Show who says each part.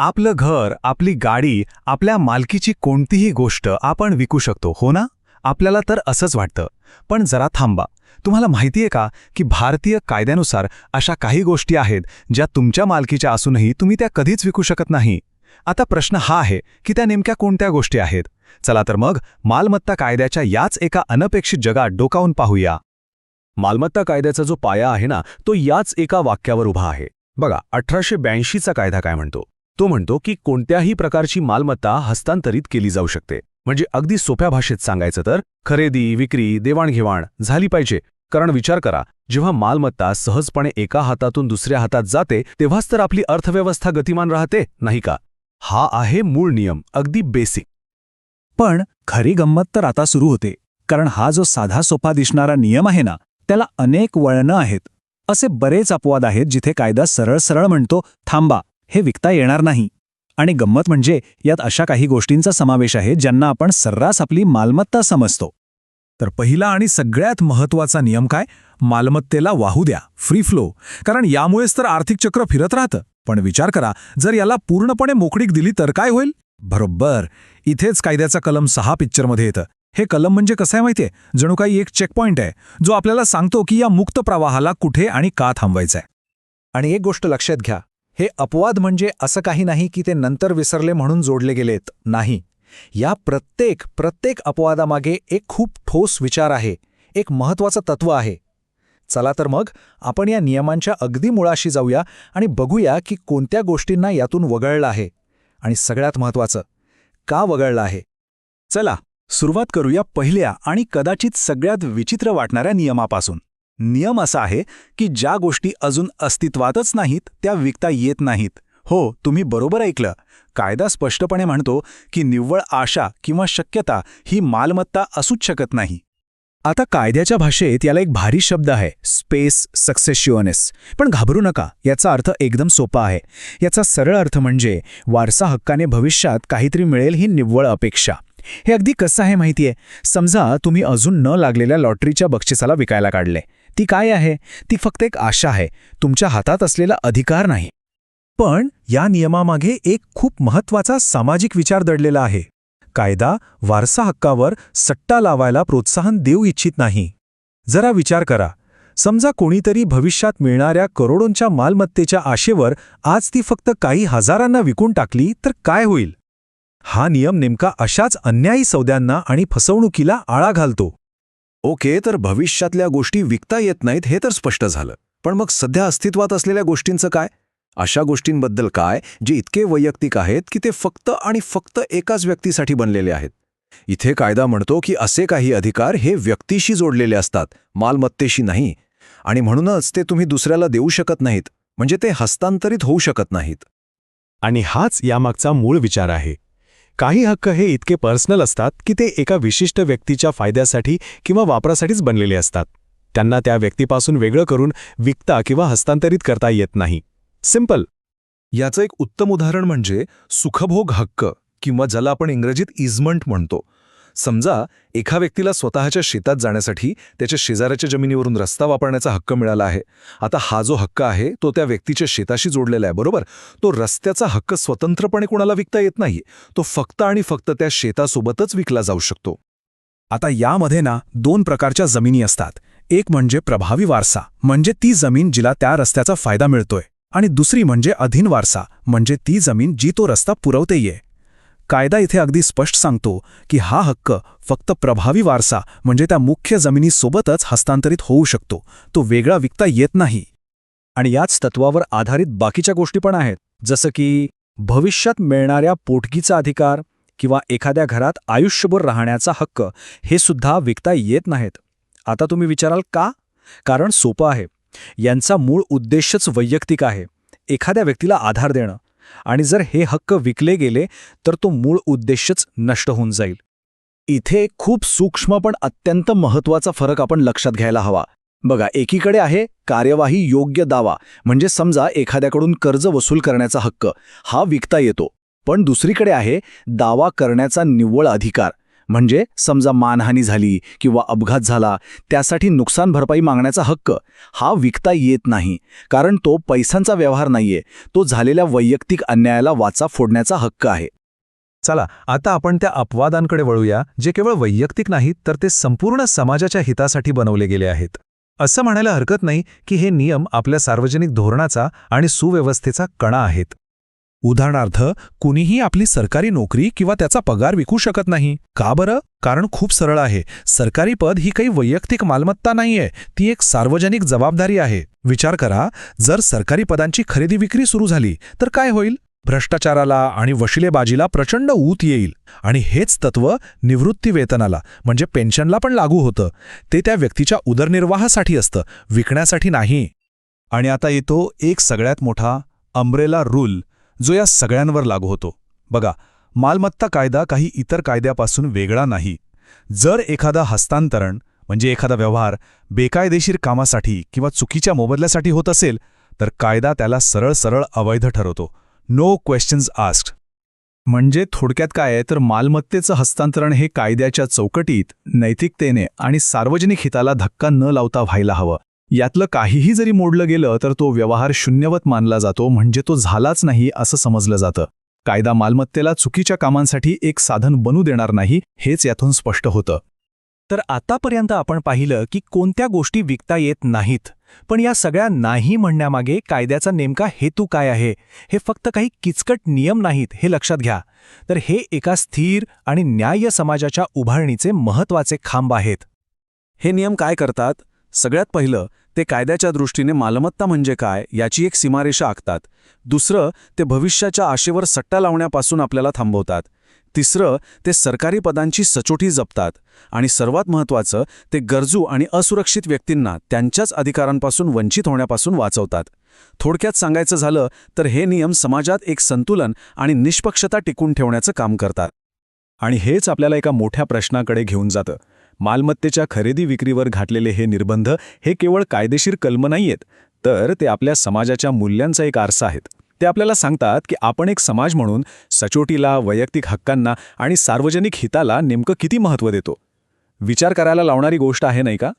Speaker 1: आपलं घर आपली गाडी आपल्या मालकीची कोणतीही गोष्ट आपण विकू शकतो हो ना? आपल्याला तर असंच वाटतं. पण जरा थांबा. तुम्हाला माहितीये का की भारतीय कायद्यानुसार अशा काही गोष्टी आहेत ज्या तुमच्या मालकीच्या असूनही तुम्ही त्या कधीच विकू शकत नाही? आता प्रश्न हा आहे की त्या नेमक्या कोणत्या गोष्टी आहेत? चला तर मग मालमत्ता कायद्याच्या याच एका अनपेक्षित जगात डोकावून पाहूया.
Speaker 2: मालमत्ता कायद्याचा जो पाया आहे ना तो याच एका वाक्यावर उभा आहे. बघा अठराशे ब्याऐंशीचा कायदा काय म्हणतो? तो म्हणतो की कोणत्याही प्रकारची मालमत्ता हस्तांतरित केली जाऊ शकते. म्हणजे अगदी सोप्या भाषेत सांगायचं तर खरेदी विक्री देवाणघेवाण झाली पाहिजे. कारण विचार करा जेव्हा मालमत्ता सहजपणे एका हातातून दुसऱ्या हातात जाते तेव्हाच तर आपली अर्थव्यवस्था गतिमान राहते नाही का? हा आहे मूळ नियम अगदी बेसिक
Speaker 3: पण खरी गंमत तर आता सुरू होते. कारण हा जो साधा सोपा दिसणारा नियम आहे ना त्याला अनेक वळणं आहेत. असे बरेच अपवाद आहेत जिथे कायदा सरळ सरळ म्हणतो थांबा हे विकता येणार नाही. आणि गंमत म्हणजे यात अशा काही गोष्टींचा समावेश आहे ज्यांना आपण सर्रास आपली मालमत्ता समजतो. तर पहिला आणि सगळ्यात महत्त्वाचा नियम काय? मालमत्तेला वाहू द्या फ्री फ्लो कारण यामुळेच तर आर्थिक चक्र फिरत राहतं. पण विचार करा जर याला पूर्णपणे मोकळीक दिली तर काय होईल? बरोबर. इथेच कायद्याचा कलम सहा पिक्चरमध्ये येतं. हे कलम म्हणजे कसं आहे माहितीये? जणू काही एक चेकपॉइंट आहे जो आपल्याला सांगतो की या मुक्त प्रवाहाला कुठे आणि का थांबवायचंय.
Speaker 4: आणि एक गोष्ट लक्षात घ्या हे अपवाद म्हणजे असं काही नाही की ते नंतर विसरले म्हणून जोडले गेलेत. नाही. या प्रत्येक प्रत्येक अपवादामागे एक खूप ठोस विचार आहे. एक महत्वाचं तत्व आहे. चला तर मग आपण या नियमांच्या अगदी मुळाशी जाऊया आणि बघूया की कोणत्या गोष्टींना यातून वगळलं आहे. आणि सगळ्यात महत्वाचं का वगळलं आहे?
Speaker 3: चला सुरुवात करूया पहिल्या आणि कदाचित सगळ्यात विचित्र वाटणाऱ्या नियमापासून. नियम असा आहे की ज्या गोष्टी अजून अस्तित्वातच नाहीत त्या विकता येत नाहीत. हो तुम्ही बरोबर ऐकलं. कायदा स्पष्टपणे म्हणतो की निव्वळ आशा किंवा शक्यता ही मालमत्ता असूच शकत नाही. आता कायद्याच्या भाषेत याला एक भारी शब्द आहे स्पेस सक्सेशिओनेस. पण घाबरू नका याचा अर्थ एकदम सोपा आहे. याचा सरळ अर्थ म्हणजे वारसा हक्काने भविष्यात काहीतरी मिळेल ही निव्वळ अपेक्षा. हे अगदी कसं आहे माहितीये? समजा तुम्ही अजून न लागलेल्या लॉटरीच्या बक्षिसाला विकायला काढले. ती काय आहे? ती फक्त एक आशा आहे. तुमच्या हातात असलेला अधिकार नाही. पण या नियमामागे एक खूप महत्त्वाचा सामाजिक विचार दडलेला आहे. कायदा वारसा हक्कावर सट्टा लावायला प्रोत्साहन देऊ इच्छित नाही. जरा विचार करा. समजा कोणीतरी भविष्यात मिळणाऱ्या करोडोंच्या मालमत्तेच्या आशेवर आज ती फक्त काही हजारांना विकून टाकली तर काय होईल? हा नियम नेमका अशाच अन्यायी सौद्यांना आणि फसवणुकीला आळा घालतो.
Speaker 2: ओके तर भविष्यातल्या गोष्टी विकता येत नाहीत हे तर स्पष्ट झालं. पण मग सध्या अस्तित्वात असलेल्या गोष्टींचं काय? अशा गोष्टींबद्दल काय जे इतके वैयक्तिक आहेत की ते फक्त आणि फक्त एकाच व्यक्तीसाठी बनलेले आहेत? इथे कायदा म्हणतो की असे काही अधिकार हे व्यक्तीशी जोडलेले असतात मालमत्तेशी नाही. आणि म्हणूनच ते तुम्ही दुसऱ्याला देऊ शकत नाहीत म्हणजे ते हस्तांतरित होऊ शकत नाहीत.
Speaker 1: आणि हाच यामागचा मूळ विचार आहे. काही हक्क हे इतके पर्सनल असतात की ते एका विशिष्ट व्यक्तीच्या फायद्यासाठी किंवा वापरासाठीच बनलेले असतात. त्यांना त्या व्यक्तीपासून वेगळं करून विकता किंवा हस्तांतरित करता येत नाही. सिंपल.
Speaker 4: याचं एक उत्तम उदाहरण म्हणजे सुखभोग हक्क किंवा ज्याला आपण इंग्रजीत इजमंट म्हणतो. समजा एका व्यक्तीला स्वतःच्या शेतात जाण्यासाठी त्याच्या शेजाऱ्याच्या जमिनीवरून रस्ता वापरण्याचा हक्क मिळाला आहे. आता हा जो हक्क आहे तो त्या व्यक्तीच्या शेताशी जोडलेला आहे बरोबर? तो रस्त्याचा हक्क स्वतंत्रपणे कोणाला विकता येत नाही तो फक्त आणि फक्त त्या शेतासोबतच विकला जाऊ शकतो.
Speaker 3: आता यामध्ये ना दोन प्रकारच्या जमिनी असतात. एक म्हणजे प्रभावी वारसा म्हणजे ती जमीन जिला त्या रस्त्याचा फायदा मिळतोय. आणि दुसरी म्हणजे अधीन वारसा म्हणजे ती जमीन जी तो रस्ता पुरवते कायदा इथे अगदी स्पष्ट सांगतो की हा हक्क फक्त प्रभावी वारसा म्हणजे त्या मुख्य जमिनीसोबतच हस्तांतरित होऊ शकतो. तो वेगळा विकता येत नाही. आणि याच तत्वावर आधारित बाकीच्या गोष्टी पण आहेत. जसं की भविष्यात मिळणाऱ्या पोटगीचा अधिकार किंवा एखाद्या घरात आयुष्यभर राहण्याचा हक्क हे सुद्धा विकता येत नाहीत. आता तुम्ही विचाराल का? कारण सोपं आहे. यांचा मूळ उद्देशच वैयक्तिक आहे. एखाद्या व्यक्तीला आधार देणं आणि जर हे हक्क विकले गेले तर तो मूळ उद्देशच नष्ट होऊन जाईल. इथे खूप सूक्ष्म पण अत्यंत महत्त्वाचा फरक आपण लक्षात घ्यायला हवा. बघा एकीकडे आहे कार्यवाही योग्य दावा म्हणजे समजा एखाद्याकडून कर्ज वसूल करण्याचा हक्क हा विकता येतो. पण दुसरीकडे आहे दावा करण्याचा निव्वळ अधिकार. म्हणजे समजा मानहानी झाली किंवा अपघात झाला त्यासाठी नुकसान भरपाई मागण्याचा हक्क हा विकता येत नाही कारण तो पैशांचा व्यवहार नाहीये तो झालेल्या वैयक्तिक अन्यायाला वाचा फोडण्याचा हक्क आहे.
Speaker 4: चला आता आपण त्या अपवादांकडे वळूया जे केवळ वैयक्तिक नाहीत तर ते संपूर्ण समाजाच्या हितासाठी बनवले गेले आहेत. असं म्हणायला हरकत नाही की हे नियम आपल्या सार्वजनिक धोरणाचा आणि सुव्यवस्थेचा कणा आहेत. उदाहरणार्थ कुणीही आपली सरकारी नोकरी किंवा त्याचा पगार विकू शकत नाही. का बरं? कारण खूप सरळ आहे. सरकारी पद ही काही वैयक्तिक मालमत्ता नाहीये. ती एक सार्वजनिक जबाबदारी आहे. विचार करा जर सरकारी पदांची खरेदी विक्री सुरू झाली तर काय होईल? भ्रष्टाचाराला आणि वशिलेबाजीला प्रचंड ऊत येईल. आणि हेच तत्व निवृत्ती वेतनाला म्हणजे पेन्शनला पण लागू होतं. ते त्या व्यक्तीच्या उदरनिर्वाहासाठी असतं विकण्यासाठी नाही.
Speaker 1: आणि आता येतो एक सगळ्यात मोठा अम्ब्रेला रूल जो या सगळ्यांवर लागू होतो. बघा मालमत्ता कायदा काही इतर कायद्यापासून वेगळा नाही. जर एखादा हस्तांतरण म्हणजे एखादा व्यवहार बेकायदेशीर कामासाठी किंवा चुकीच्या मोबदल्यासाठी होत असेल तर कायदा त्याला सरळ सरळ अवैध ठरवतो. नो क्वेश्चन्स आस्क्ड
Speaker 3: म्हणजे थोडक्यात काय आहे? तर मालमत्तेचं हस्तांतरण हे कायद्याच्या चौकटीत नैतिकतेने आणि सार्वजनिक हिताला धक्का न लावता व्हायला हवं. यातलं काहीही जरी मोडलं गेलं तर तो व्यवहार शून्यवत मानला जातो म्हणजे तो झालाच नाही असं समजलं जातं. कायदा मालमत्तेला चुकीच्या कामांसाठी एक साधन बनू देणार नाही हेच यातून स्पष्ट होतं.
Speaker 4: तर आतापर्यंत आपण पाहिलं की कोणत्या गोष्टी विकता येत नाहीत पण या सगळ्या नाही म्हणण्यामागे कायद्याचा नेमका हेतू काय आहे हे फक्त काही किचकट नियम नाहीत हे लक्षात घ्या. तर हे एका स्थिर आणि न्याय्य समाजाच्या उभारणीचे महत्त्वाचे खांब आहेत.
Speaker 2: हे नियम काय करतात? सगळ्यात पहिलं ते कायद्याच्या दृष्टीने मालमत्ता म्हणजे काय याची एक सीमारेषा आखतात. दुसरं ते भविष्याच्या आशेवर सट्टा लावण्यापासून आपल्याला थांबवतात. तिसरं ते सरकारी पदांची सचोटी जपतात. आणि सर्वात महत्त्वाचं ते गरजू आणि असुरक्षित व्यक्तींना त्यांच्याच अधिकारांपासून वंचित होण्यापासून वाचवतात. थोडक्यात सांगायचं झालं तर हे नियम समाजात एक संतुलन आणि निष्पक्षता टिकून ठेवण्याचं काम करतात.
Speaker 3: आणि हेच आपल्याला एका मोठ्या प्रश्नाकडे घेऊन जातं. मालमत्तेच्या खरेदी विक्रीवर घातलेले हे निर्बंध हे केवळ कायदेशीर कलम नाहीयेत तर ते आपल्या समाजाच्या मूल्यांचा एक आरसा आहेत. ते आपल्याला सांगतात की आपण एक समाज म्हणून सचोटीला वैयक्तिक हक्कांना आणि सार्वजनिक हिताला नेमकं किती महत्त्व देतो. विचार करायला लावणारी गोष्ट आहे नाही का?